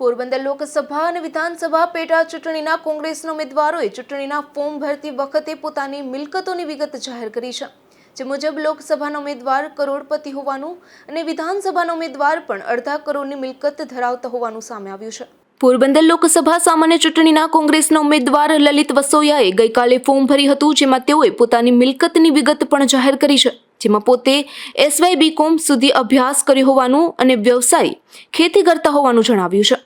પોરબંદર લોકસભા અને વિધાનસભા પેટા ચૂંટણીના કોંગ્રેસના ઉમેદવારોએ ચૂંટણીના ફોર્મ ભરતી વખતે પોતાની મિલકતોની વિગત જાહેર કરી છે. જે મુજબ લોકસભાનો ઉમેદવાર કરોડપતિ હોવાનું અને વિધાનસભાનો ઉમેદવાર પણ અડધા કરોડની મિલકત ધરાવતા હોવાનું સામે આવ્યું છે. પોરબંદર લોકસભા સામાન્ય ચૂંટણીના કોંગ્રેસના ઉમેદવાર લલિત વસોયાએ ગઈકાલે ફોર્મ ભર્યું હતું, જેમાં તેઓએ પોતાની મિલકતની વિગત પણ જાહેર કરી છે. જેમાં પોતે એસવાય બીકોમ સુધી અભ્યાસ કર્યો હોવાનું અને વ્યવસાય ખેતી કરતા હોવાનું જણાવ્યું છે.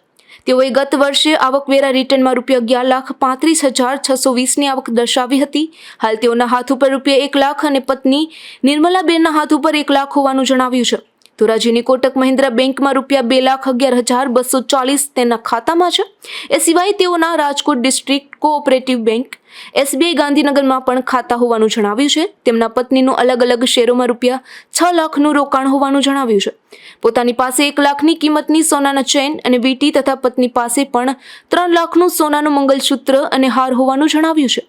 તેઓએ ગત વર્ષે આવકવેરા રિટર્નમાં રૂપિયા અગિયાર લાખ પાંત્રીસ હજાર છસો વીસની આવક દર્શાવી હતી. હાલ તેઓના હાથ ઉપર રૂપિયા એક લાખ અને પત્ની નિર્મલાબેનના હાથ ઉપર એક લાખ હોવાનું જણાવ્યું છે. ધોરાજીની કોટક મહિન્દ્રા બેંકમાં રૂપિયા બે લાખ અગિયાર હજાર બસો ચાલીસ તેના ખાતામાં છે. એ સિવાય તેઓના Rajkot district cooperative bank, SBI ગાંધીનગરમાં પણ ખાતા હોવાનું જણાવ્યું છે. તેમના પત્નીનું અલગ અલગ શેરોમાં રૂપિયા છ લાખનું રોકાણ હોવાનું જણાવ્યું છે. પોતાની પાસે એક લાખની કિંમતની સોનાના ચેન અને વીટી તથા પત્ની પાસે પણ ત્રણ લાખનું સોનાનું મંગલસૂત્ર અને હાર હોવાનું જણાવ્યું છે.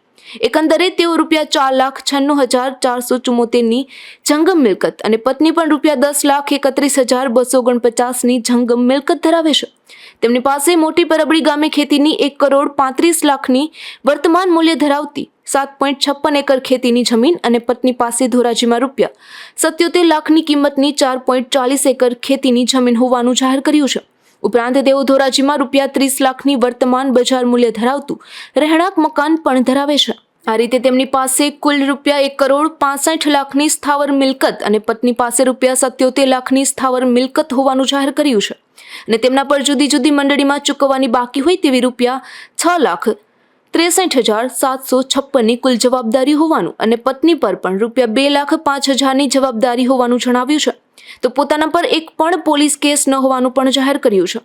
એકંદરે તેઓ રૂપિયા ચાર લાખ છન્નું હજાર ચારસો ચુમ્મોતેરની જંગમ મિલકત અને પત્ની પણ રૂપિયા દસ લાખ એકત્રીસ હજાર બસો ઓગણપચાસની જંગમ મિલકત ધરાવે છે. તેમની પાસે મોટી પરબડી ગામે ખેતીની એક કરોડ પાંત્રીસ લાખની વર્તમાન મૂલ્ય ધરાવતી સાત પોઈન્ટ છપ્પન એકર ખેતીની જમીન અને પત્ની પાસે ધોરાજીમાં રૂપિયા સત્યોતેર લાખની કિંમતની ચાર પોઈન્ટ ચાલીસ એકર ખેતીની જમીન હોવાનું જાહેર કર્યું છે. ઉપરાંત તેઓ ધોરાજીમાં રૂપિયા ત્રીસ લાખની વર્તમાન બજાર મૂલ્ય ધરાવતું રહેણાંક મકાન પણ ધરાવે છે. આ રીતે તેમની પાસે કુલ રૂપિયા એક કરોડ પાસઠ લાખની સ્થાવર મિલકત અને પત્ની પાસે રૂપિયા સત્યોતેર લાખની સ્થાવર મિલકત હોવાનું જાહેર કર્યું છે. અને તેમના પર જુદી જુદી મંડળીમાં ચૂકવવાની બાકી હોય તેવી રૂપિયા છ લાખ ત્રેસઠ હજાર સાતસો છપ્પનની કુલ જવાબદારી હોવાનું અને પત્ની પર પણ રૂપિયા બે લાખ પાંચ હજારની જવાબદારી હોવાનું જણાવ્યું છે. તો પોતાના પર એક પણ પોલીસ કેસ ન હોવાનું પણ જાહેર કર્યું છે.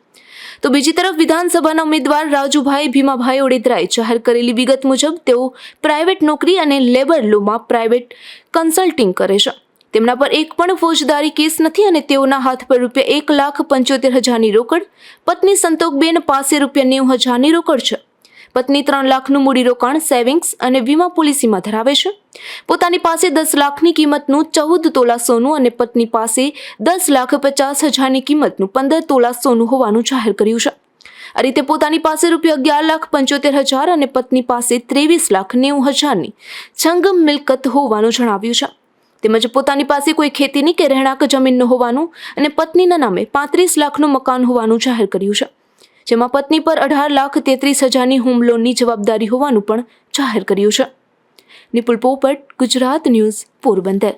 તો બીજી તરફ વિધાનસભાના ઉમેદવાર રાજુભાઈ ભીમાભાઈ ઓડેદરાએ જાહેર કરેલી વિગત મુજબ તેઓ પ્રાઇવેટ નોકરી અને લેબર લોમાં પ્રાઇવેટ કન્સલ્ટિંગ કરે છે. તેમના પર એક પણ ફોજદારી કેસ નથી અને તેઓના હાથ પર રૂપિયા એક લાખ પંચોતેર હજારની રોકડ, પત્ની સંતોકબેન પાસે રૂપિયા નેવું હજારની રોકડ છે. પત્ની ત્રણ લાખનું મૂડીરોકાણ, સેવિંગ્સ અને વીમા પોલિસીમાં ધરાવે છે. પોતાની પાસે દસ લાખની કિંમતનું ચૌદ તોલા સોનું અને પત્ની પાસે દસ લાખ પચાસ હજારની કિંમતનું પંદર તોલા સોનું હોવાનું જાહેર કર્યું છે. આ રીતે પોતાની પાસે રૂપિયા અગિયાર લાખ પંચોતેર હજાર અને પત્ની પાસે ત્રેવીસ લાખ નેવું હજારની જંગમ મિલકત હોવાનું જણાવ્યું છે. તેમજ પોતાની પાસે કોઈ ખેતીની કે રહેણાંક જમીન ન હોવાનું અને પત્નીના નામે પાંત્રીસ લાખનું મકાન હોવાનું જાહેર કર્યું છે. જેમાં પત્ની પર અઢાર લાખ તેત્રીસ હજારની હોમ જવાબદારી હોવાનું પણ જાહેર કર્યું છે. નિપુલ પોપટ, ગુજરાત ન્યૂઝ, પોરબંદર.